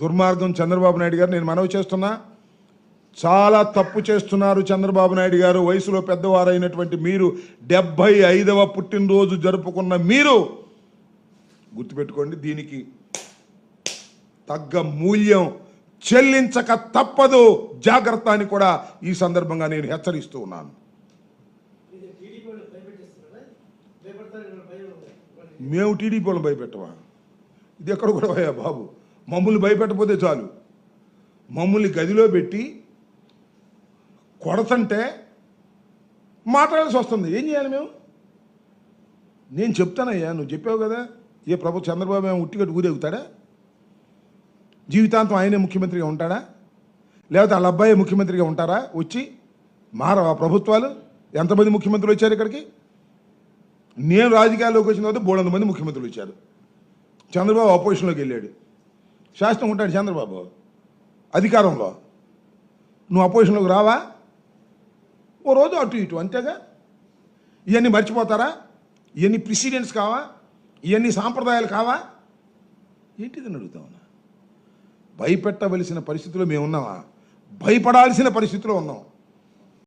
దుర్మార్గం చంద్రబాబు నాయుడు గారు నేను మనవి చేస్తున్నా. చాలా తప్పు చేస్తున్నారు చంద్రబాబు నాయుడు గారు. వయసులో పెద్దవారైనటువంటి మీరు డెబ్భై ఐదవ పుట్టినరోజు జరుపుకున్న మీరు గుర్తుపెట్టుకోండి దీనికి తగ్గ మూల్యం చెల్లించక తప్పదు. జాగ్రత్త అని కూడా ఈ సందర్భంగా నేను హెచ్చరిస్తూ ఉన్నాను. మేము టీడీపీ వాళ్ళని భయపెట్టవా? ఇది ఎక్కడ కూడా భయ బాబు. మమ్మల్ని భయపెట్టకపోతే చాలు. మమ్మల్ని గదిలో పెట్టి కొడతంటే మాట్లాడాల్సి వస్తుంది. ఏం చేయాలి మేము? నేను చెప్తానయ్యా నువ్వు చెప్పావు కదా ఏ ప్రభు చంద్రబాబు ఏమో ఉట్టిగట్టు ఊరేగుతాడా? జీవితాంతం ఆయనే ముఖ్యమంత్రిగా ఉంటాడా? లేకపోతే వాళ్ళ అబ్బాయి ముఖ్యమంత్రిగా ఉంటారా? వచ్చి మారవా ప్రభుత్వాలు? ఎంతమంది ముఖ్యమంత్రులు వచ్చారు ఇక్కడికి? నేను రాజకీయాల్లోకి వచ్చిన తర్వాత మూడు మంది ముఖ్యమంత్రులు వచ్చారు. చంద్రబాబు అపోజిషన్లోకి వెళ్ళాడు. శాసనం ఉంటాడు చంద్రబాబు. అధికారంలో. నువ్వు అపోజిషన్లోకి రావా? ఓ రోజు అటు ఇటు అంతేగా. ఇవన్నీ మర్చిపోతారా? ఇవన్నీ ప్రెసిడెంట్స్ కావా? ఇవన్నీ సాంప్రదాయాలు కావా? ఏంటిదని అడుగుతా ఉన్నా? భయపెట్టవలసిన పరిస్థితిలో మేము ఉన్నామా భయపడాల్సిన పరిస్థితిలో ఉన్నాం.